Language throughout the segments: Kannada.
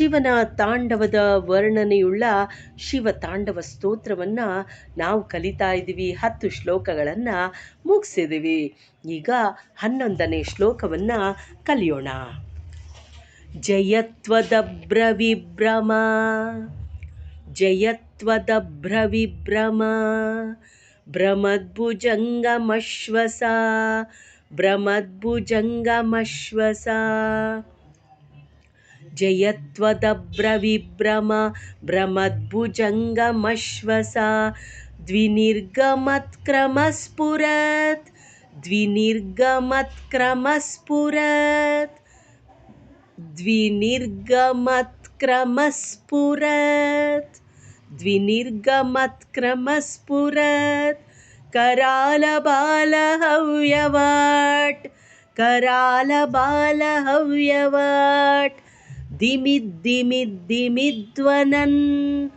ಶಿವನ ತಾಂಡವದ ವರ್ಣನೆಯುಳ್ಳ ಶಿವ ತಾಂಡವ ಸ್ತೋತ್ರವನ್ನು ನಾವು ಕಲಿತಾ ಇದ್ದೀವಿ. ಹತ್ತು ಶ್ಲೋಕಗಳನ್ನು ಮುಗಿಸಿದ್ದೀವಿ. ಈಗ ಹನ್ನೊಂದನೇ ಶ್ಲೋಕವನ್ನು ಕಲಿಯೋಣ. ಜಯತ್ವದಭ್ರವಿಭ್ರಮ ಜಯತ್ವದಭ್ರವಿಭ್ರಮ ಭ್ರಮದ್ಭುಜಂಗಮಶ್ವಸ ಭ್ರಮದ್ಭುಜಂಗಮಶ್ವಸ जयत्वदब्रविभ्रम भ्रमद्भुजङ्गमश्वसा द्विनिर्गमत्क्रमस्फुरत् द्विनिर्गमत्क्रमस्फुरत् द्विनिर्गमत्क्रमस्फुरत् द्विनिर्गमत्क्रमस्फुरत् करालबालहव्यवाट् करालबालहव्यवाट्। दिमिद्दिमिद्दिमिद्वनन्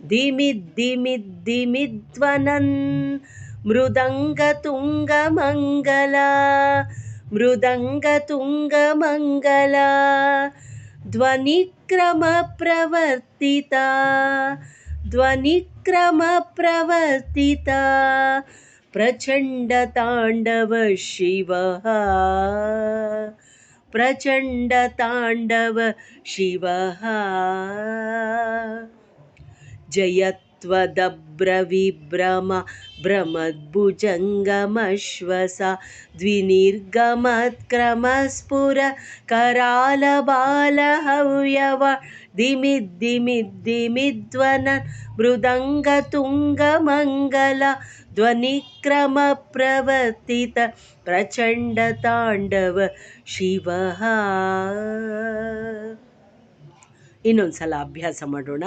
दिमिद्दिमिद्दिमिद्वनन् मृदङ्गतुङ्गमङ्गला। मृदङ्गतुङ्गमङ्गला। ध्वनिक्रमप्रवर्तिता। ध्वनिक्रमप्रवर्तिता। प्रचण्डताण्डव शिवः प्रचण्डताण्डव शिवः जयत्वदभ्रविभ्रम भ्रमद्भुजङ्गमश्वस द्विनिर्गमत्क्रमस्फुर करालबालहव्यव दिमिद्दिमिद्दिमिद्वन मृदङ्गतुङ्गमङ्गल ಧ್ವನಿಕ್ರಮಪ್ರವರ್ತಿತ ಪ್ರಚಂಡತಾಂಡವ ಶಿವಃ ಇನ್ನೊಂದ್ಸಲ ಅಭ್ಯಾಸ ಮಾಡೋಣ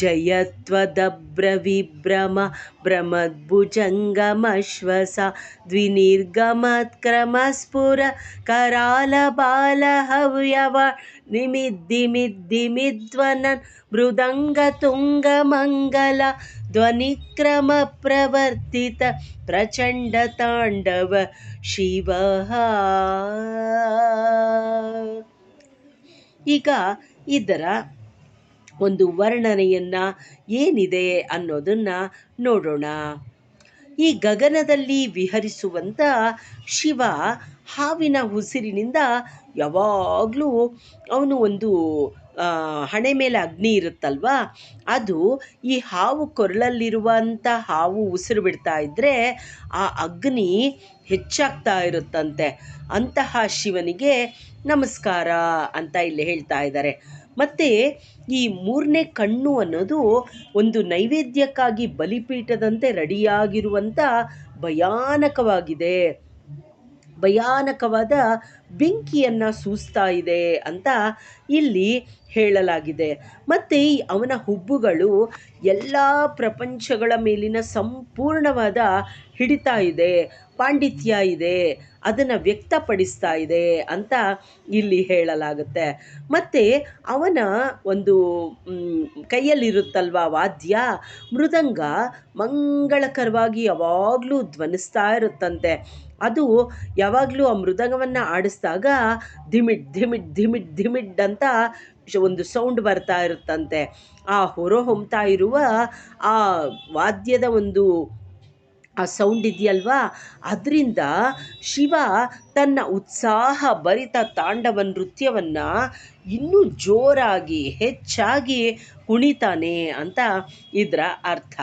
जयत्वदभ्रविभ्रम भ्रमद्भुजङ्गमश्वस द्विनिर्गमत्क्रमस्फुर करालबालहव्यव निमिद्दिमिद्दिमिद्वनन् मृदङ्गतुङ्गमङ्गल ಧ್ವನಿಕ್ರಮಪ್ರವರ್ತಿತ ಪ್ರಚಂಡತಾಂಡವ ಶಿವಃ ಈಗ ಇದರ ಒಂದು ವರ್ಣನೆಯನ್ನು ಏನಿದೆ ಅನ್ನೋದನ್ನು ನೋಡೋಣ. ಈ ಗಗನದಲ್ಲಿ ವಿಹರಿಸುವಂಥ ಶಿವ ಹಾವಿನ ಉಸಿರಿನಿಂದ ಯಾವಾಗಲೂ ಅವನು ಒಂದು ಹಣೆ ಮೇಲೆ ಅಗ್ನಿ ಇರುತ್ತಲ್ವಾ? ಅದು ಈ ಹಾವು ಕೊರಳಲ್ಲಿರುವಂಥ ಹಾವು ಉಸಿರು ಬಿಡ್ತಾ ಇದ್ದರೆ ಆ ಅಗ್ನಿ ಹೆಚ್ಚಾಗ್ತಾ ಇರುತ್ತಂತೆ. ಅಂತಹ ಶಿವನಿಗೆ ನಮಸ್ಕಾರ ಅಂತ ಇಲ್ಲಿ ಹೇಳ್ತಾ ಇದ್ದಾರೆ. ಮತ್ತು ಈ ಮೂರನೇ ಕಣ್ಣು ಅನ್ನೋದು ಒಂದು ನೈವೇದ್ಯಕ್ಕಾಗಿ ಬಲಿಪೀಠದಂತೆ ರೆಡಿಯಾಗಿರುವಂಥ ಭಯಾನಕವಾಗಿದೆ. ಭಯಾನಕವಾದ ಬೆಂಕಿಯನ್ನು ಸೂಸ್ತಾ ಇದೆ ಅಂತ ಇಲ್ಲಿ ಹೇಳಲಾಗಿದೆ. ಮತ್ತು ಅವನ ಹುಬ್ಬುಗಳು ಎಲ್ಲ ಪ್ರಪಂಚಗಳ ಮೇಲಿನ ಸಂಪೂರ್ಣವಾದ ಹಿಡಿತ ಇದೆ, ಪಾಂಡಿತ್ಯ ಇದೆ, ಅದನ್ನು ವ್ಯಕ್ತಪಡಿಸ್ತಾ ಇದೆ ಅಂತ ಇಲ್ಲಿ ಹೇಳಲಾಗುತ್ತೆ. ಮತ್ತು ಅವನ ಒಂದು ಕೈಯಲ್ಲಿರುತ್ತಲ್ವ ವಾದ್ಯ? ಮೃದಂಗ ಮಂಗಳಕರವಾಗಿ ಯಾವಾಗಲೂ ಧ್ವನಿಸ್ತಾ ಇರುತ್ತಂತೆ. ಅದು ಯಾವಾಗಲೂ ಆ ಮೃದಂಗವನ್ನು ಆಡಿಸಿದಾಗ ಧಿಮಿಡ್ ಧಿಮಿಡ್ ಧಿಮಿಡ್ ಧಿಮಿಡ್ ಅಂತ ಒಂದು ಸೌಂಡ್ ಬರ್ತಾ ಇರುತ್ತಂತೆ. ಆ ಹೊರ ಹೊಮ್ತಾ ಇರುವ ಆ ವಾದ್ಯದ ಒಂದು ಆ ಸೌಂಡ್ ಇದೆಯಲ್ವಾ? ಅದರಿಂದ ಶಿವ ತನ್ನ ಉತ್ಸಾಹ ಭರಿತ ತಾಂಡವ ನೃತ್ಯವನ್ನು ಇನ್ನೂ ಜೋರಾಗಿ ಹೆಚ್ಚಾಗಿ ಕುಣಿತಾನೆ ಅಂತ ಇದರ ಅರ್ಥ.